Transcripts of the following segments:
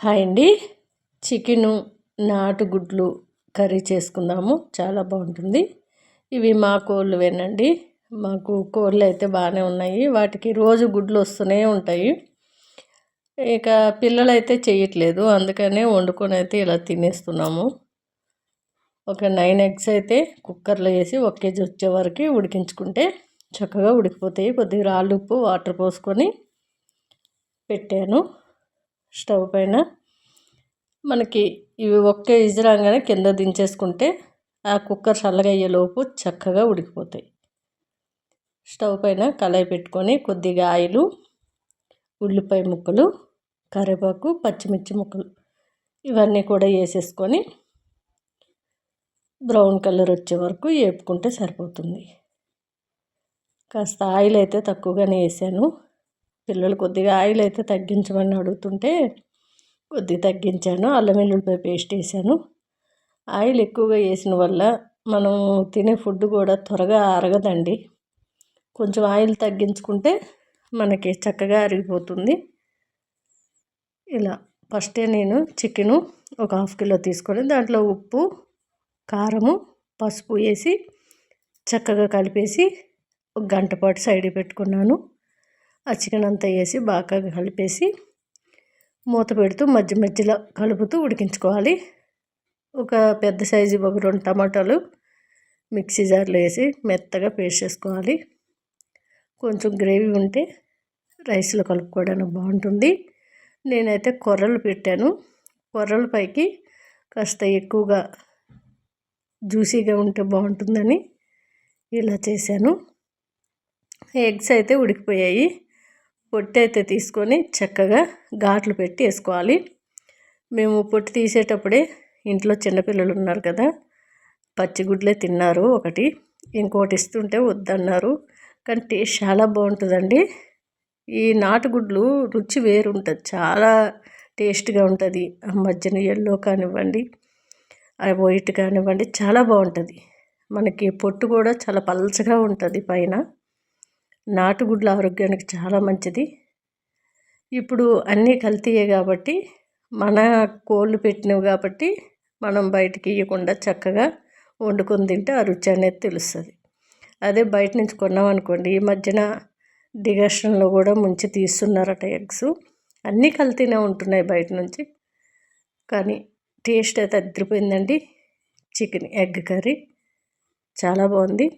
Hi అండి. Chicken నాటుగుడ్లు curry చేసుకుందాము. చాలా బాగుంటుంది. ఇవి మా కోళ్ళువేనండి. మాకు కోళ్ళు అయితే బాగానే ఉన్నాయి. వాటికి రోజు గుడ్లు వస్తూనే ఉంటాయి. ఇక పిల్లలు అయితే చేయట్లేదు. అందుకనే వండుకొని అయితే ఇలా తినేస్తున్నాము. ఒక నైన్ ఎగ్స్ అయితే కుక్కర్లో వేసి ఒక కేజీ వచ్చే వరకు ఉడికించుకుంటే చక్కగా ఉడికిపోతాయి. కొద్దిగా రాళ్ళు ఉప్పు వాటర్ పోసుకొని పెట్టాను. స్టవ్ పైన. మనకి ఇవి ఒక్క రాగానే కింద దించేసుకుంటే ఆ కుక్కర్ చల్లగా అయ్యేలోపు చక్కగా ఉడికిపోతాయి. స్టవ్ పైన కళాయి పెట్టుకొని కొద్దిగా ఆయిలు ఉల్లిపాయ ముక్కలు కరివేపాకు పచ్చిమిర్చి ముక్కలు ఇవన్నీ కూడా వేసేసుకొని బ్రౌన్ కలర్ వచ్చే వరకు వేపుకుంటే సరిపోతుంది. కాస్త ఆయిల్ అయితే తక్కువగానే వేసాను. పిల్లలు కొద్దిగా ఆయిల్ అయితే తగ్గించమని అడుగుతుంటే కొద్దిగా తగ్గించాను. అల్లం వెల్లుల్లిపాయ పేస్ట్ వేసాను. ఆయిల్ ఎక్కువగా వేసిన వల్ల మనం తినే ఫుడ్ కూడా త్వరగా అరగదండి కొంచెం ఆయిల్ తగ్గించుకుంటే మనకి చక్కగా అరిగిపోతుంది ఇలా ఫస్టే నేను చికెను ఒక హాఫ్ కిలో తీసుకొని దాంట్లో ఉప్పు కారము పసుపు వేసి చక్కగా కలిపేసి ఒక గంట పాటు సైడ్ పెట్టుకున్నాను. ఆ చికెన్ అంతా వేసి బాగా కలిపేసి మూత పెడుతూ మధ్య మధ్యలో కలుపుతూ ఉడికించుకోవాలి. ఒక పెద్ద సైజు ఒక రెండు టమాటాలు మిక్సీ జార్లో వేసి మెత్తగా పేస్ట్ చేసుకోవాలి. కొంచెం గ్రేవీ ఉంటే రైస్లో కలుపుకోవడానికి బాగుంటుంది. నేనైతే కొర్రలు పెట్టాను. కొర్రల పైకి కాస్త ఎక్కువగా జ్యూసీగా ఉంటే బాగుంటుందని ఇలా చేశాను. ఎగ్స్ అయితే ఉడికిపోయాయి. పొట్టి అయితే తీసుకొని చక్కగా ఘాట్లు పెట్టి వేసుకోవాలి. మేము పొట్టు తీసేటప్పుడే ఇంట్లో చిన్నపిల్లలు ఉన్నారు కదా పచ్చిగుడ్లే తిన్నారు ఒకటి. ఇంకోటి ఇస్తుంటే వద్దన్నారు. కానీ టేస్ట్ చాలా బాగుంటుందండి. ఈ నాటుగుడ్లు రుచి వేరు ఉంటుంది చాలా టేస్ట్గా ఉంటుంది. ఆ మధ్యన ఎల్లో కానివ్వండి ఆ వైట్ కానివ్వండి చాలా బాగుంటుంది. మనకి పొట్టు కూడా చాలా పలచగా ఉంటుంది పైన. నాటుగుడ్ల ఆరోగ్యానికి చాలా మంచిది. ఇప్పుడు అన్నీ కల్తీయే కాబట్టి మన కోళ్ళు పెట్టినవి కాబట్టి మనం బయటికి ఇవ్వకుండా చక్కగా వండుకొని తింటే ఆ రుచి అనేది తెలుస్తుంది. అదే బయట నుంచి కొన్నామనుకోండి ఈ మధ్యన డిగషన్లో కూడా ముంచి తీస్తున్నారట ఎగ్స్. అన్నీ కల్తీనే ఉంటున్నాయి బయట నుంచి. కానీ టేస్ట్ అయితే అదిరిపోయిందండి. Chicken egg curry. చాలా బాగుంది.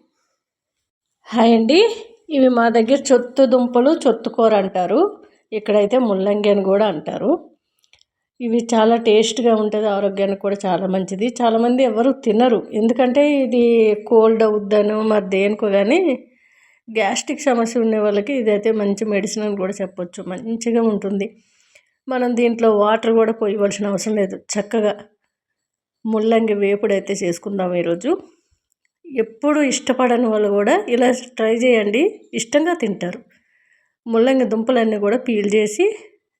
హాయ్ అండి. ఇవి మా దగ్గర చొత్తు దుంపలు చొత్తుకూర అంటారు. ఇక్కడైతే ముల్లంగి అని కూడా అంటారు. ఇవి చాలా టేస్ట్గా ఉంటుంది ఆరోగ్యానికి కూడా చాలా మంచిది. చాలామంది ఎవరు తినరు. ఎందుకంటే ఇది కోల్డ్ అవుద్దను మరి దేనికో కానీ గ్యాస్ట్రిక్ సమస్య ఉండే వాళ్ళకి ఇదైతే మంచి మెడిసిన్ అని కూడా చెప్పొచ్చు. మంచిగా ఉంటుంది. మనం దీంట్లో వాటర్ కూడా పోయవలసిన అవసరం లేదు. చక్కగా ముల్లంగి వేపుడు అయితే చేసుకుందాం ఈరోజు. ఎప్పుడు ఇష్టపడని వాళ్ళు కూడా ఇలా ట్రై చేయండి. ఇష్టంగా తింటారు. ముల్లంగి దుంపలన్నీ కూడా పీల్ చేసి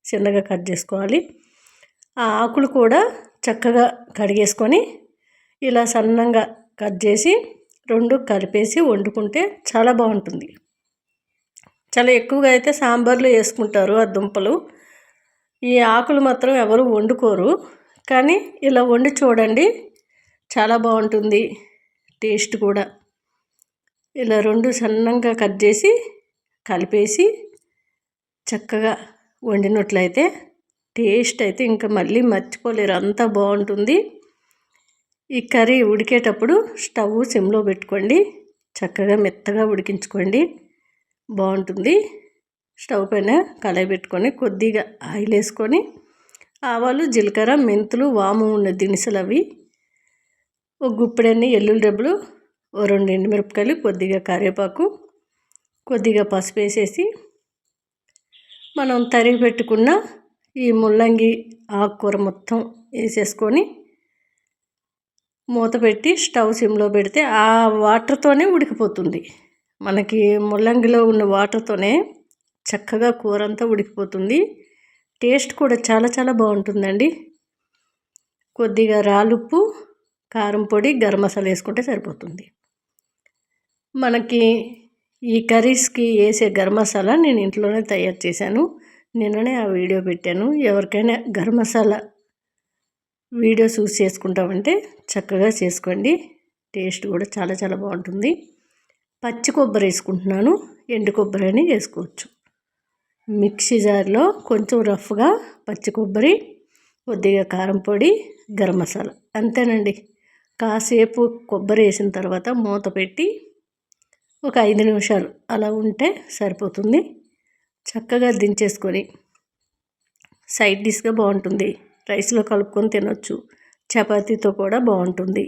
చిన్నగా కట్ చేసుకోవాలి. ఆ ఆకులు కూడా చక్కగా కడిగేసుకొని ఇలా సన్నంగా కట్ చేసి రెండు కలిపేసి వండుకుంటే చాలా బాగుంటుంది. చాలా ఎక్కువగా అయితే సాంబార్లో వేసుకుంటారు ఆ దుంపలు. ఈ ఆకులు మాత్రం ఎవరు వండుకోరు. కానీ ఇలా వండి చూడండి చాలా బాగుంటుంది. టేస్ట్ కూడా. ఇలా రెండు సన్నంగా కట్ చేసి కలిపేసి చక్కగా వండినట్లయితే టేస్ట్ అయితే ఇంకా మళ్ళీ మర్చిపోలేరు. అంత బాగుంటుంది. ఈ కర్రీ ఉడికేటప్పుడు స్టవ్ సిమ్లో పెట్టుకోండి. చక్కగా మెత్తగా ఉడికించుకోండి. బాగుంటుంది. స్టవ్ పైన కళాయి పెట్టుకొని కొద్దిగా ఆయిల్ వేసుకొని ఆవాలు జీలకర్ర మెంతులు వాము ఉన్న దినుసులు అవి ఒక గుప్పెడన్ని ఎల్లుల్లి డబ్బులు ఓ రెండు ఎండుమిరపకాయలు కొద్దిగా కరివేపాకు కొద్దిగా పసుపు వేసేసి మనం తరిగి పెట్టుకున్న ఈ ముల్లంగి ఆకుకూర మొత్తం వేసేసుకొని మూత పెట్టి స్టవ్ సిమ్లో పెడితే ఆ వాటర్తోనే ఉడికిపోతుంది. మనకి ముల్లంగిలో ఉన్న వాటర్తోనే చక్కగా కూర అంతా ఉడికిపోతుంది. టేస్ట్ కూడా చాలా చాలా బాగుంటుందండి. కొద్దిగా రాలుప్పు కారం పొడి గరం మసాలా వేసుకుంటే సరిపోతుంది. మనకి ఈ కర్రీస్కి వేసే గరం మసాలా నేను ఇంట్లోనే తయారు చేశాను. నిన్ననే ఆ వీడియో పెట్టాను. ఎవరికైనా గరం మసాలా వీడియో చూసి చేసుకుంటామంటే చక్కగా చేసుకోండి. టేస్ట్ కూడా చాలా చాలా బాగుంటుంది. పచ్చి కొబ్బరి వేసుకుంటున్నాను. ఎండు కొబ్బరి అని వేసుకోవచ్చు. మిక్సీ జార్లో కొంచెం రఫ్గా పచ్చి కొబ్బరి కొద్దిగా కారం పొడి గరం మసాలా. అంతేనండి. కాసేపు కొబ్బరి వేసిన తర్వాత మూత పెట్టి ఒక ఐదు నిమిషాలు అలా ఉంటే సరిపోతుంది. చక్కగా దించేసుకొని సైడ్ డిష్గా బాగుంటుంది. రైస్లో కలుపుకొని తినొచ్చు. చపాతీతో కూడా బాగుంటుంది.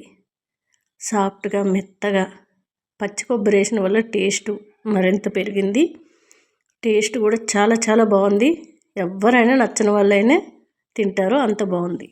సాఫ్ట్గా మెత్తగా పచ్చి కొబ్బరి వేసిన వల్ల టేస్ట్ మరింత పెరిగింది. టేస్ట్ కూడా చాలా చాలా బాగుంది. ఎవరైనా నచ్చని వాళ్ళైనా తింటారు. అంత బాగుంది.